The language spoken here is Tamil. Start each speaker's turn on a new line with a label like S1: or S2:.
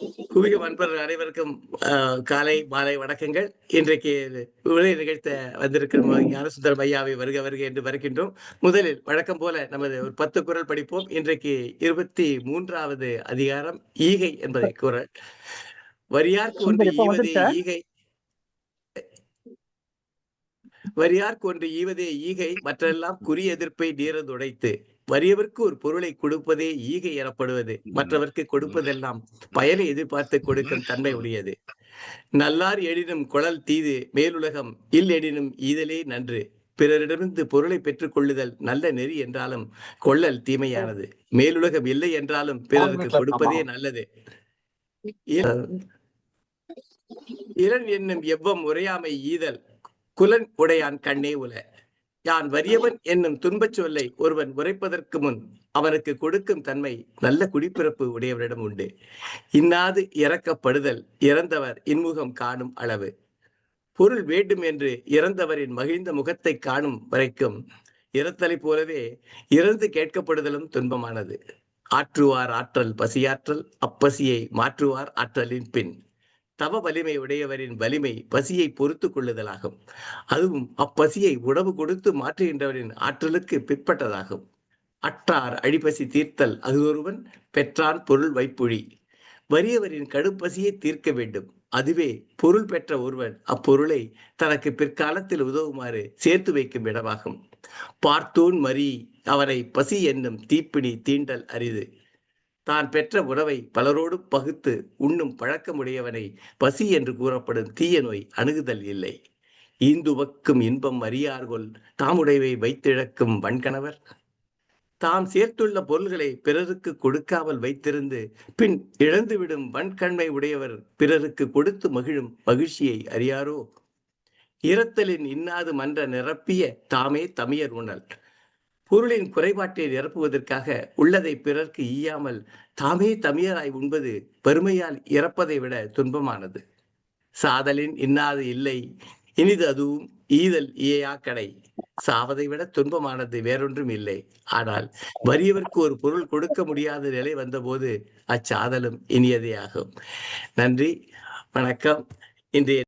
S1: குவிகம் அன்பர்கள் அனைவருக்கும் காலை மாலை வணக்கங்கள். இன்றைக்கு உரை நிகழ்த்த வந்திருக்கும் ஞானசுந்தரம் ஐயாவை வருக வருக என்று வருகின்றோம். முதலில் வழக்கம் போல நமது ஒரு பத்து குரல் படிப்போம். இன்றைக்கு இருபத்தி மூன்றாவது அதிகாரம் ஈகை என்பதை குரல் வரியார்க்கு ஒன்று ஈவதே? ஈகை. வரியார்க்கு ஒன்று ஈவதே ஈகை மற்றெல்லாம் குறி எதிர்ப்பை நீரதுடைத்து வறியவர்க்கு ஒரு பொருளை கொடுப்பதே ஈகை எனப்படுவது. மற்றவர்க்கு கொடுப்பதெல்லாம் பயனை எதிர்பார்த்து கொடுக்கும் தன்மை உடையது. நல்லார் எழினும் குழல் தீது மேலுலகம் இல் எழினும் ஈதலே நன்று. பிறரிடமிருந்து பொருளை பெற்றுக் கொள்ளுதல் நல்ல நெறி என்றாலும் கொள்ளல் தீமையானது. மேலுலகம் இல்லை என்றாலும் பிறருக்கு கொடுப்பதே நல்லது. இ- இரண் என்னும் எவ்வம் உரையாமை ஈதல். குலன் உடையான் கண்ணே உல யான் வறியவன் என்னும் துன்பச் சொல்லை ஒருவன் உரைப்பதற்கு முன் அவனுக்கு கொடுக்கும் தன்மை நல்ல குடிப்பிறப்பு உடையவரிடம் உண்டு. இன்னாது இறக்கப்படுதல் இறந்தவர் இன்முகம் காணும் அளவு. பொருள் வேண்டும் என்று இறந்தவரின் மகிழ்ந்த முகத்தை காணும் வரைக்கும் இறத்தலை போலவே இறந்து கேட்கப்படுதலும் துன்பமானது. ஆற்றுவார் ஆற்றல் பசியாற்றல் அப்பசியை மாற்றுவார் ஆற்றலின் பின். தவ வலிமை உடையவரின் வலிமை பசியை பொறுத்து கொள்ளுதலாகும். அதுவும் அப்பசியை உணவு கொடுத்து மாற்றுகின்றவரின் ஆற்றலுக்கு பிற்பட்டதாகும். அற்றார் அழிப்பசி தீர்த்தல் அது ஒருவன் பெற்றான் பொருள் வைப்புழி. வறியவரின் கடுப்பசியை தீர்க்க வேண்டும். அதுவே பொருள் பெற்ற ஒருவன் அப்பொருளை தனக்கு பிற்காலத்தில் உதவுமாறு சேர்த்து வைக்கும் இடமாகும். பார்த்தோன் மறி அவரை பசி என்னும் தீப்பிணி தீண்டல் அரிது. தான் பெற்ற உறவை பலரோடு பகுத்து உண்ணும் பழக்கமுடையவனை பசி என்று கூறப்படும் தீய நோய் அணுகுதல் இல்லை. ஈந்துவக்கும் இன்பம் அறியார்கொள் தாமுடையவை வைத்திழக்கும் வன்கணவர். தாம் சேர்த்துள்ள பொருள்களை பிறருக்கு கொடுக்காமல் வைத்திருந்து பின் இழந்துவிடும் வன்கண்மை உடையவர் பிறருக்கு கொடுத்து மகிழும் மகிழ்ச்சியை அறியாரோ? இரத்தலின் இன்னாது மன்ற நிரப்பிய தாமே தமியர் உணல். பொருளின் குறைபாட்டை நிரப்புவதற்காக உள்ளதை பிறர்க்கு ஈயாமல் தாமே தமியராய் உண்பது பெருமையால் இறப்பதை விட துன்பமானது. சாதலின் இன்னாது இல்லை இனிது அதுவும் ஈதல் இயையா கடை. சாவதை விட துன்பமானது வேறொன்றும் இல்லை. ஆனால் வறியவர்க்கு ஒரு பொருள் கொடுக்க முடியாத நிலை வந்தபோது அச்சாதலும் இனியதே ஆகும். நன்றி வணக்கம். இன்றைய